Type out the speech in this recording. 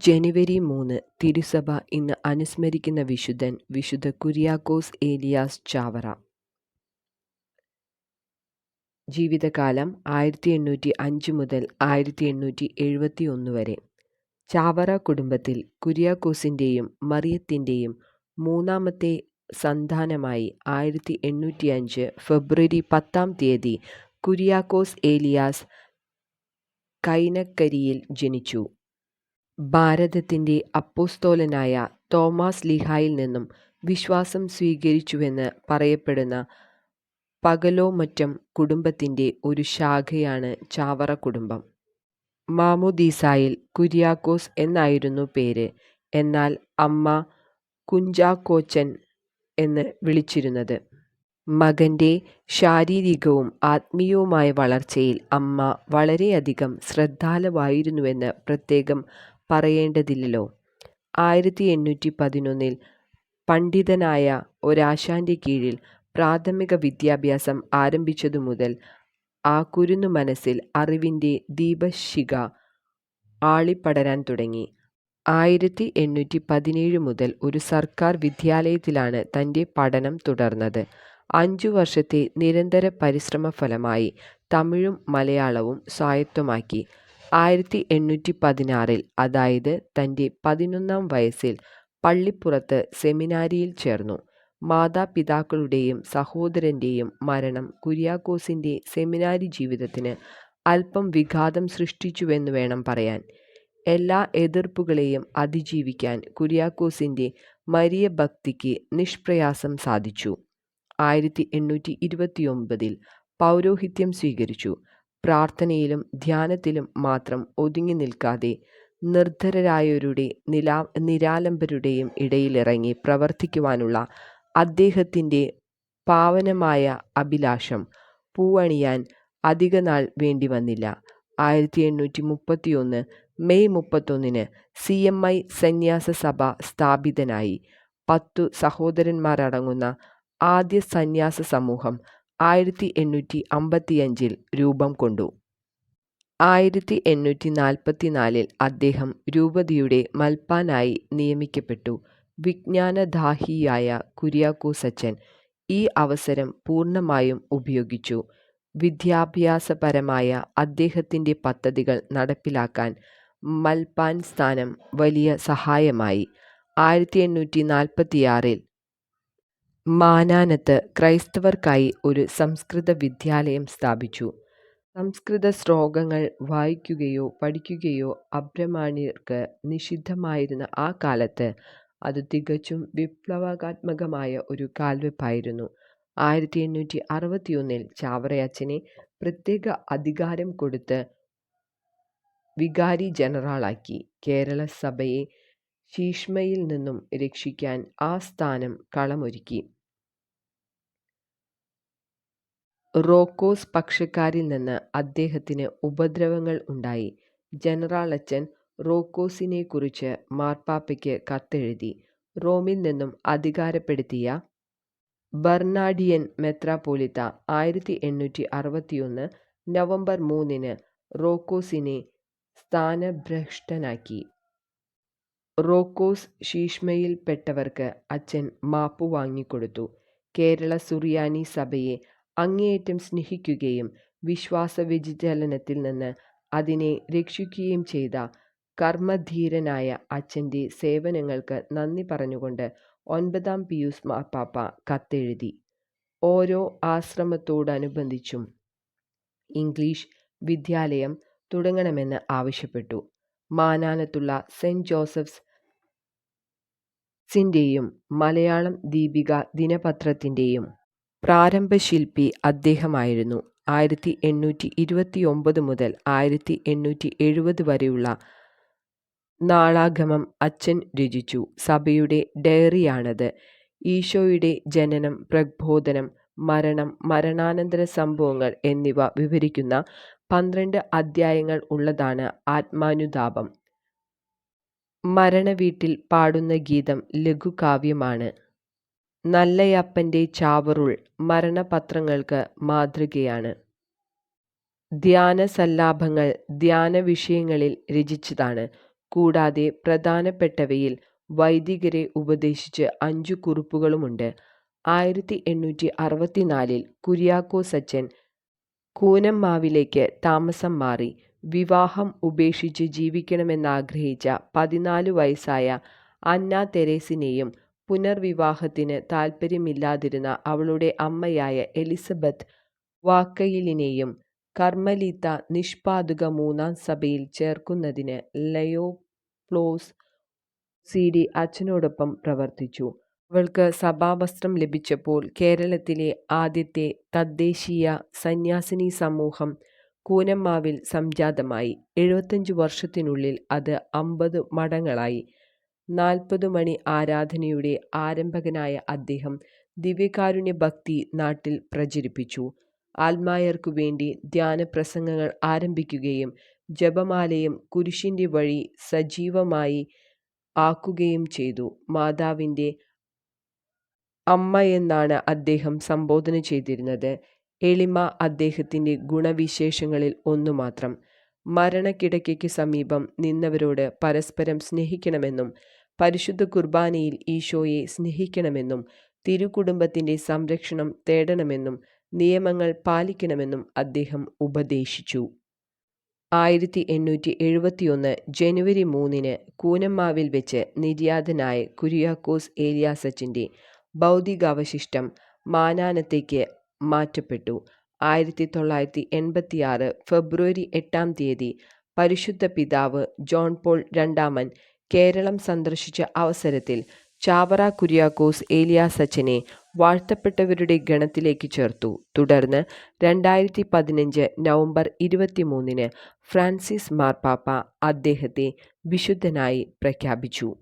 ജനുവരി മൂന്ന് തിരുസഭ ഇന്ന് അനുസ്മരിക്കുന്ന വിശുദ്ധൻ വിശുദ്ധ കുര്യാക്കോസ് ഏലിയാസ് ചാവറ. ജീവിതകാലം ആയിരത്തി എണ്ണൂറ്റി അഞ്ച് മുതൽ ആയിരത്തി എണ്ണൂറ്റി എഴുപത്തി ഒന്ന് വരെ. ചാവറ കുടുംബത്തിൽ കുര്യാക്കോസിന്റെയും മറിയത്തിന്റെയും മൂന്നാമത്തെ സന്താനമായി ആയിരത്തി എണ്ണൂറ്റി അഞ്ച് ഫെബ്രുവരി പത്താം തീയതി കുര്യാക്കോസ് ഏലിയാസ് കൈനക്കരിയിൽ ജനിച്ചു. ഭാരതത്തിന്റെ അപ്പോസ്തലനായ തോമാശ്ലീഹായിൽ നിന്നും വിശ്വാസം സ്വീകരിച്ചുവെന്ന് പറയപ്പെടുന്ന പകലോമറ്റം കുടുംബത്തിന്റെ ഒരു ശാഖയാണ് ചാവറ കുടുംബം. മാമുദീസായിൽ കുര്യാക്കോസ് എന്നായിരുന്നു പേര്. എന്നാൽ അമ്മ കുഞ്ചാക്കോച്ചൻ എന്ന് വിളിച്ചിരുന്നത്. മകന്റെ ശാരീരികവും ആത്മീയവുമായ വളർച്ചയിൽ അമ്മ വളരെയധികം ശ്രദ്ധാലുവായിരുന്നുവെന്ന് പ്രത്യേകം പറയേണ്ടതില്ലല്ലോ. ആയിരത്തി എണ്ണൂറ്റി പതിനൊന്നിൽ പണ്ഡിതനായ ഒരാശാന്റെ കീഴിൽ പ്രാഥമിക വിദ്യാഭ്യാസം ആരംഭിച്ചതു മുതൽ ആ കുരുന്നു മനസ്സിൽ അറിവിന്റെ ദീപശിഖ ആളിപ്പടരാൻ തുടങ്ങി. ആയിരത്തി എണ്ണൂറ്റി പതിനേഴ് മുതൽ ഒരു സർക്കാർ വിദ്യാലയത്തിലാണ് തന്റെ പഠനം തുടർന്നത്. അഞ്ചു വർഷത്തെ നിരന്തര പരിശ്രമഫലമായി തമിഴും മലയാളവും സ്വായത്തമാക്കി. ആയിരത്തി എണ്ണൂറ്റി പതിനാറിൽ അതായത് തന്റെ പതിനൊന്നാം വയസ്സിൽ പള്ളിപ്പുറത്ത് സെമിനാരിയിൽ ചേർന്നു. മാതാപിതാക്കളുടെയും സഹോദരന്റെയും മരണം കുര്യാക്കോസിന്റെ സെമിനാരി ജീവിതത്തിന് അല്പം വിഘാതം സൃഷ്ടിച്ചുവെന്ന് വേണം പറയാൻ. എല്ലാ എതിർപ്പുകളെയും അതിജീവിക്കാൻ കുര്യാക്കോസിന്റെ മരിയ ഭക്തിക്ക് നിഷ്പ്രയാസം സാധിച്ചു. ആയിരത്തി എണ്ണൂറ്റി ഇരുപത്തിയൊമ്പതിൽ പൗരോഹിത്യം സ്വീകരിച്ചു. പ്രാർത്ഥനയിലും ധ്യാനത്തിലും മാത്രം ഒതുങ്ങി നിൽക്കാതെ നിർധരരായവരുടെ നിലാ നിരാലംബരുടെയും ഇടയിലിറങ്ങി പ്രവർത്തിക്കുവാനുള്ള അദ്ദേഹത്തിന്റെ പാവനമായ അഭിലാഷം പൂവണിയാൻ അധിക നാൾ വേണ്ടി വന്നില്ല ആയിരത്തി എണ്ണൂറ്റി മുപ്പത്തിയൊന്ന് മെയ് മുപ്പത്തൊന്നിന് സി. എം. ഐ. സന്യാസ സഭ സ്ഥാപിതനായി. പത്തു സഹോദരന്മാരടങ്ങുന്ന ആദ്യ സന്യാസസമൂഹം ആയിരത്തി എണ്ണൂറ്റി അമ്പത്തിയഞ്ചിൽ രൂപംകൊണ്ടു. ആയിരത്തി എണ്ണൂറ്റി നാൽപ്പത്തിനാലിൽ അദ്ദേഹം രൂപതയുടെ മൽപ്പാനായി നിയമിക്കപ്പെട്ടു. വിജ്ഞാനദാഹിയായ കുര്യാക്കോസച്ചൻ ഈ അവസരം പൂർണമായും ഉപയോഗിച്ചു. വിദ്യാഭ്യാസപരമായ അദ്ദേഹത്തിന്റെ പദ്ധതികൾ നടപ്പിലാക്കാൻ മൽപ്പാൻ സ്ഥാനം വലിയ സഹായമായി. ആയിരത്തി എണ്ണൂറ്റി നാല്പത്തിയാറിൽ മാന്നാനത്ത് ക്രൈസ്തവർക്കായി ഒരു സംസ്കൃത വിദ്യാലയം സ്ഥാപിച്ചു. സംസ്കൃത ശ്ലോകങ്ങൾ വായിക്കുകയോ പഠിക്കുകയോ അബ്രഹ്മാണിയർക്ക് നിഷിദ്ധമായിരുന്ന ആ കാലത്ത് അത് തികച്ചും വിപ്ലവാത്മകമായ ഒരു കാൽവെപ്പായിരുന്നു. ആയിരത്തി എണ്ണൂറ്റി അറുപത്തിയൊന്നിൽ ചാവറയച്ചനെ പ്രത്യേക അധികാരം കൊടുത്ത് വികാരി ജനറാലാക്കി. കേരളസഭയെ ശീശ്മയിൽ നിന്നും രക്ഷിക്കാൻ ആ സ്ഥാനം കളമൊരുക്കി. റോക്കോസ് പക്ഷക്കാരിൽ നിന്ന് അദ്ദേഹത്തിന് ഉപദ്രവങ്ങൾ ഉണ്ടായി. ജനറൽ അച്ഛൻ റോക്കോസിനെ കുറിച്ച് മാർപ്പാപ്പയ്ക്ക് കത്തെഴുതി. റോമിൽ നിന്നും അധികാരപ്പെടുത്തിയ ബർണാഡിയൻ മെത്രാപോലിത്ത ആയിരത്തി എണ്ണൂറ്റി അറുപത്തിയൊന്ന് നവംബർ മൂന്നിന് റോക്കോസിനെ സ്ഥാനഭ്രഷ്ടനാക്കി. റോക്കോസ് ശീശ്മയിൽപ്പെട്ടവർക്ക് അച്ഛൻ മാപ്പ് വാങ്ങിക്കൊടുത്തു. കേരള സുറിയാനി സഭയെ അങ്ങേയറ്റം സ്നേഹിക്കുകയും വിശ്വാസ വ്യതിചലനത്തിൽ നിന്ന് അതിനെ രക്ഷിക്കുകയും ചെയ്ത കർമ്മധീരനായ അച്ഛന്റെ സേവനങ്ങൾക്ക് നന്ദി പറഞ്ഞുകൊണ്ട് ഒൻപതാം പിയൂസ് മാപ്പാപ്പ കത്തെഴുതി. ഓരോ ആശ്രമത്തോടനുബന്ധിച്ചും ഇംഗ്ലീഷ് വിദ്യാലയം തുടങ്ങണമെന്ന് ആവശ്യപ്പെട്ടു. മാന്നാനത്തുള്ള സെന്റ് ജോസഫ്സിന്റെയും മലയാളം ദീപിക ദിനപത്രത്തിന്റെയും പ്രാരംഭശില്പി അദ്ദേഹമായിരുന്നു. ആയിരത്തി എണ്ണൂറ്റി ഇരുപത്തി ഒമ്പത് മുതൽ ആയിരത്തി എണ്ണൂറ്റി എഴുപത് വരെയുള്ള നാളാഗമം അച്ഛൻ രചിച്ചു. സഭയുടെ ഡയറിയാണത്. ഈശോയുടെ ജനനം, പ്രബോധനം, മരണം, മരണാനന്തര സംഭവങ്ങൾ എന്നിവ വിവരിക്കുന്ന പന്ത്രണ്ട് അധ്യായങ്ങൾ ഉള്ളതാണ് ആത്മാനുതാപം. മരണവീട്ടിൽ പാടുന്ന ഗീതം ലഘുകാവ്യമാണ്. നല്ലയപ്പന്റെ ചാവറുൾ മരണപത്രങ്ങൾക്ക് മാതൃകയാണ്. ധ്യാന സല്ലാഭങ്ങൾ ധ്യാന വിഷയങ്ങളിൽ രചിച്ചതാണ്. കൂടാതെ പ്രധാനപ്പെട്ടവയിൽ വൈദികരെ ഉപദേശിച്ച് അഞ്ചു കുറിപ്പുകളുമുണ്ട്. ആയിരത്തി എണ്ണൂറ്റി അറുപത്തിനാലിൽ കുര്യാക്കോസച്ചൻ കൂനമ്മാവിലേക്ക് താമസം മാറി. വിവാഹം ഉപേക്ഷിച്ച് ജീവിക്കണമെന്നാഗ്രഹിച്ച പതിനാല് വയസ്സായ അന്ന തെരേസിനെയും പുനർവിവാഹത്തിന് താൽപ്പര്യമില്ലാതിരുന്ന അവളുടെ അമ്മയായ എലിസബത്ത് വാക്കയിലിനെയും കർമ്മലീത്ത നിഷ്പാതുക മൂന്നാം സഭയിൽ ചേർക്കുന്നതിന് ലയോ പ്ലോസ് സി ഡി അച്ഛനോടൊപ്പം പ്രവർത്തിച്ചു. അവൾക്ക് സഭാവസ്ത്രം ലഭിച്ചപ്പോൾ കേരളത്തിലെ ആദ്യത്തെ തദ്ദേശീയ സന്യാസിനി സമൂഹം കൂനമ്മാവിൽ സംജാതമായി. എഴുപത്തഞ്ച് വർഷത്തിനുള്ളിൽ അത് അമ്പത് മഠങ്ങളായി. നാൽപ്പതുമണി ആരാധനയുടെ ആരംഭകനായ അദ്ദേഹം ദിവ്യകാരുണ്യ ഭക്തി നാട്ടിൽ പ്രചരിപ്പിച്ചു. ആത്മായർക്കു വേണ്ടി ധ്യാനപ്രസംഗങ്ങൾ ആരംഭിക്കുകയും ജപമാലയും കുരിശിന്റെ വഴി സജീവമായി ആക്കുകയും ചെയ്തു. മാതാവിന്റെ അമ്മയെന്നാണ് അദ്ദേഹം സംബോധന ചെയ്തിരുന്നത്. എളിമ അദ്ദേഹത്തിന്റെ ഗുണവിശേഷങ്ങളിൽ ഒന്നു മാത്രം മരണക്കിടക്കയ്ക്കു സമീപം നിന്നവരോട് പരസ്പരം സ്നേഹിക്കണമെന്നും പരിശുദ്ധ കുർബാനയിൽ ഈശോയെ സ്നേഹിക്കണമെന്നും തിരുകുടുംബത്തിന്റെ സംരക്ഷണം തേടണമെന്നും നിയമങ്ങൾ പാലിക്കണമെന്നും അദ്ദേഹം ഉപദേശിച്ചു. ആയിരത്തി എണ്ണൂറ്റി എഴുപത്തിയൊന്ന് ജനുവരി മൂന്നിന് കൂനമ്മാവിൽ വെച്ച് നിര്യാതനായ കുര്യാക്കോസ് ഏലിയാസച്ചന്റെ ഭൗതികാവശിഷ്ടം മാനാനത്തേക്ക് മാറ്റപ്പെട്ടു. ആയിരത്തി തൊള്ളായിരത്തി എൺപത്തിയാറ് ഫെബ്രുവരി എട്ടാം തീയതി പരിശുദ്ധ പിതാവ് ജോൺ പോൾ രണ്ടാമൻ കേരളം സന്ദർശിച്ച അവസരത്തിൽ ചാവറ കുര്യാക്കോസ് ഏലിയാസച്ചനെ വാഴ്ത്തപ്പെട്ടവരുടെ ഗണത്തിലേക്ക് ചേർത്തു. തുടർന്ന് രണ്ടായിരത്തി പതിനഞ്ച് നവംബർ ഇരുപത്തിമൂന്നിന് ഫ്രാൻസിസ് മാർപ്പാപ്പ അദ്ദേഹത്തെ വിശുദ്ധനായി പ്രഖ്യാപിച്ചു.